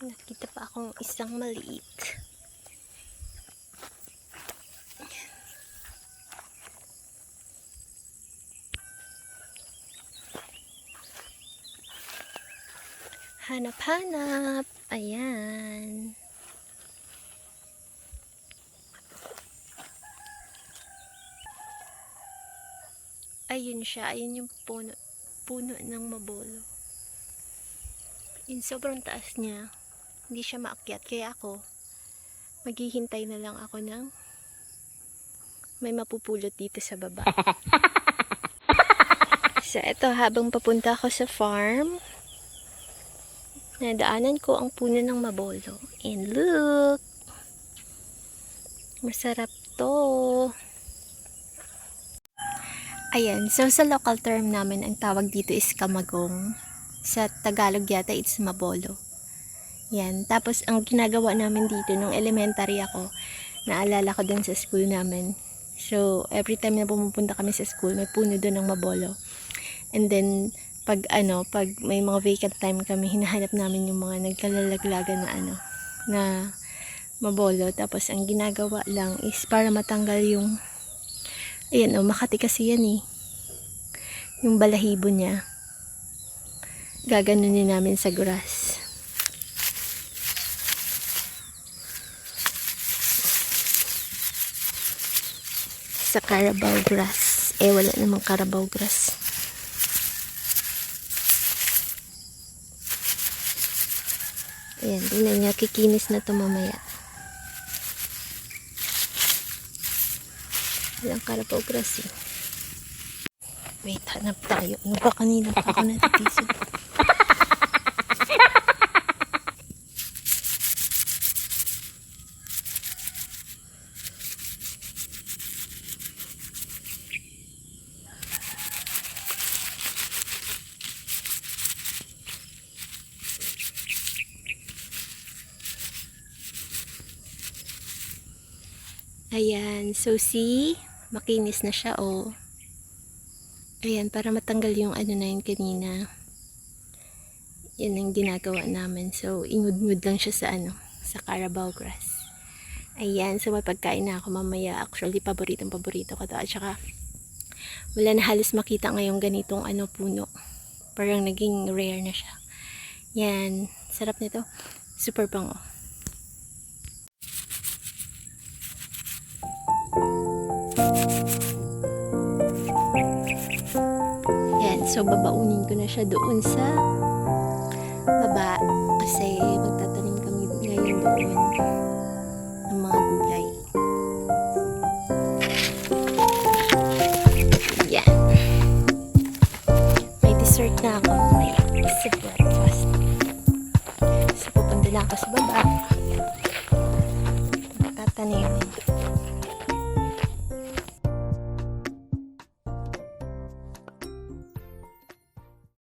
Nakita pa akong isang maliit. Hanap-hanap. Ayan. Ayun siya. Ayun yung puno, puno ng mabolo. In sobrang taas niya. Hindi siya maakyat. Kaya ako, maghihintay na lang ako ng may mapupulot dito sa baba. so, ito, habang papunta ako sa farm, nadaanan ko ang puno ng mabolo. And look! Masarap to. Ayan, so sa local term namin, ang tawag dito is kamagong. Sa Tagalog yata, it's mabolo. Yan. Tapos, ang ginagawa namin dito, nung elementary ako, naalala ko dun sa school namin. So, every time na pumupunta kami sa school, may puno doon ng mabolo. And then, pag ano, pag may mga vacant time kami, hinahanap namin yung mga nagkalalaglagan na ano, na mabolo. Tapos, ang ginagawa lang is para matanggal yung, ayan o, Makati kasi yan eh. Yung balahibo niya. Gaganunin namin sa grass. Sa Carabao grass. Eh, wala namang Carabao grass. Ayan, tingnan niya, kikinis na to mamaya. Walang Carabao grass eh. Wait, hanap tayo. Ano ba kanina pa ako natitisod? Ayan, so see, makinis na siya, oh. Ayan, para matanggal yung ano na yun kanina. Yan ang ginagawa namin. So, ingud-ngud lang siya sa ano, sa Carabao grass. Ayan, so may pagkain na ako mamaya. Actually, paboritong paborito ko to. At saka, wala na halos makita ngayong ganitong ano puno. Parang naging rare na siya. Yan, sarap nito. Super bango. So, babaunin ko na siya doon sa baba kasi magtatanim kami ngayon doon ng mga gulay. Yan. May dessert na ako sa breakfast. So, pupunta lang ako sa baba. Magtatanim.